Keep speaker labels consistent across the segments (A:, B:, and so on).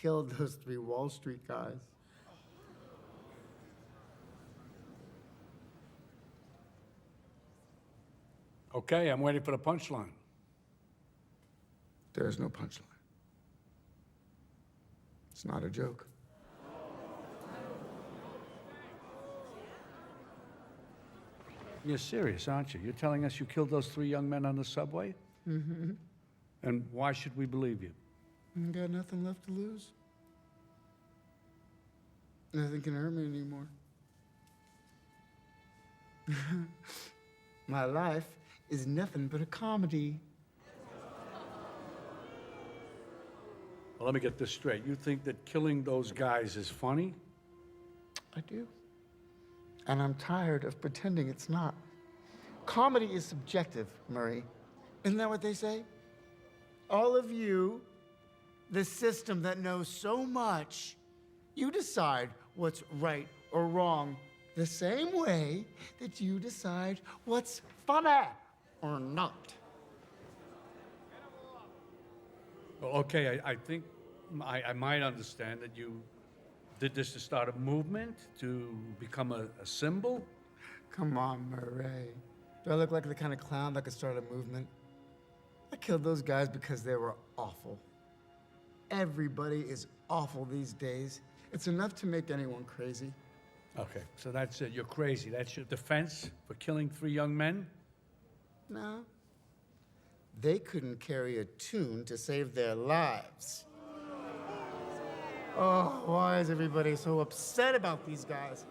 A: killed those three Wall Street guys.
B: Okay, I'm waiting for the punchline.
A: There's no punchline. It's not a joke.
B: You're serious, aren't you? You're telling us you killed those three young men on the subway? Mm-hmm. And why should we believe you?
A: I got nothing left to lose. Nothing can hurt me anymore. My life is nothing but a comedy.
B: Well, let me get this straight. You think that killing those guys is funny?
A: I do. And I'm tired of pretending it's not. Comedy is subjective, Murray. Isn't that what they say? All of you, the system that knows so much, you decide what's right or wrong the same way that you decide what's funny or not.
B: Okay, I, I think I, I might understand that you did this to start a movement, to become a, a symbol.
A: Come on, Murray. Do I look like the kind of clown that could start a movement? I killed those guys because they were awful. Everybody is awful these days. It's enough to make anyone crazy.
B: Okay, so that's it. You're crazy. That's your defense for killing three young men?
A: No. They couldn't carry a tune to save their lives. Oh, why is everybody so upset about these guys?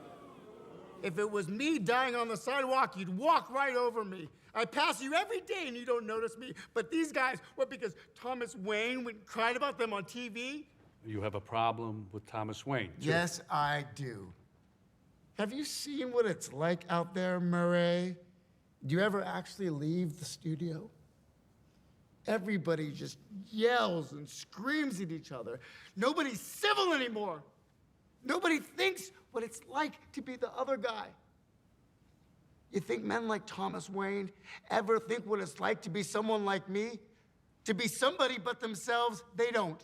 A: If it was me dying on the sidewalk, you'd walk right over me. I pass you every day and you don't notice me. But these guys, what, because Thomas Wayne went and cried about them on TV?
B: You have a problem with Thomas Wayne. too.
A: Yes, I do. Have you seen what it's like out there, Murray? Do you ever actually leave the studio? Everybody just yells and screams at each other. Nobody's civil anymore. Nobody thinks what it's like to be the other guy. You think men like Thomas Wayne ever think what it's like to be someone like me? To be somebody but themselves? They don't.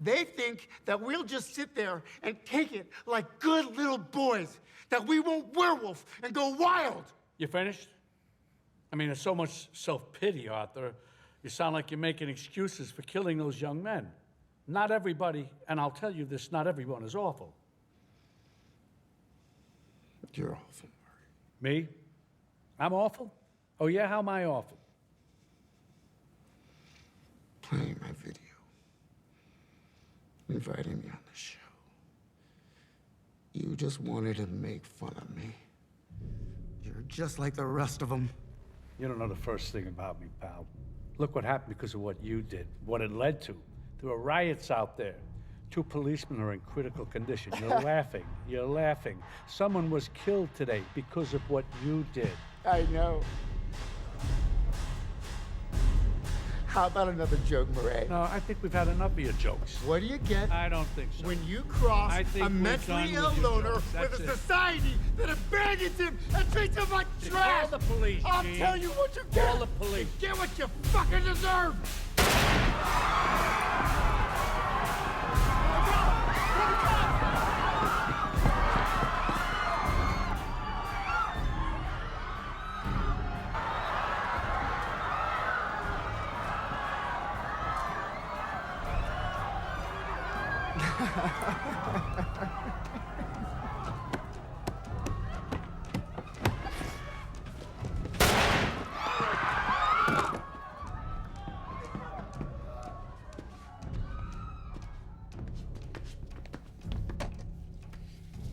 A: They think that we'll just sit there and take it like good little boys, that we won't werewolf and go wild.
B: You finished? I mean, there's so much self pity, Arthur. You sound like you're making excuses for killing those young men. Not everybody, and I'll tell you this, not everyone is awful.
A: You're awful, Murray.
B: Me? I'm awful? Oh, yeah? How am I awful?
A: Playing my video, inviting me on the show. You just wanted to make fun of me. You're just like the rest of them.
B: You don't know the first thing about me, pal. Look what happened because of what you did, what it led to. There were riots out there. Two policemen are in critical condition. You're laughing. You're laughing. Someone was killed today because of what you did.
A: I know. How about another joke, Murray?
B: No, I think we've had enough of your jokes.
A: What do you get
B: I don't think so.
A: when you cross
B: I think
A: a mentally ill loner with
B: That's
A: a
B: it.
A: society that abandons him and treats him like trash, Call
B: the police,
A: I'll
B: Gene.
A: tell you what you get.
B: Call the police.
A: You get what you fucking deserve.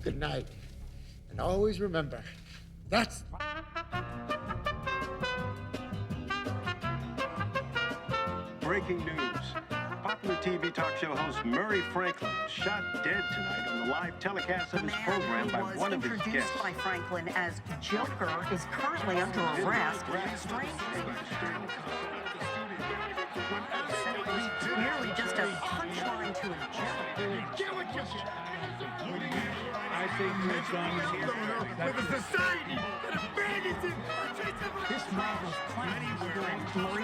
A: Good night. And always remember, that's
C: Breaking news. Popular TV talk show host Murray Franklin shot dead tonight on the live telecast of
D: The
C: his
D: man
C: program
D: who
C: by
D: was
C: one of his guests.
D: introduced
C: guests.
D: by Franklin as Joker is currently under arrest. Strange. Merely just a punchline to a joke.
A: get what you
B: I think we're done.
A: with a society that abandons him and treats him like
D: This mob of clowns. Marie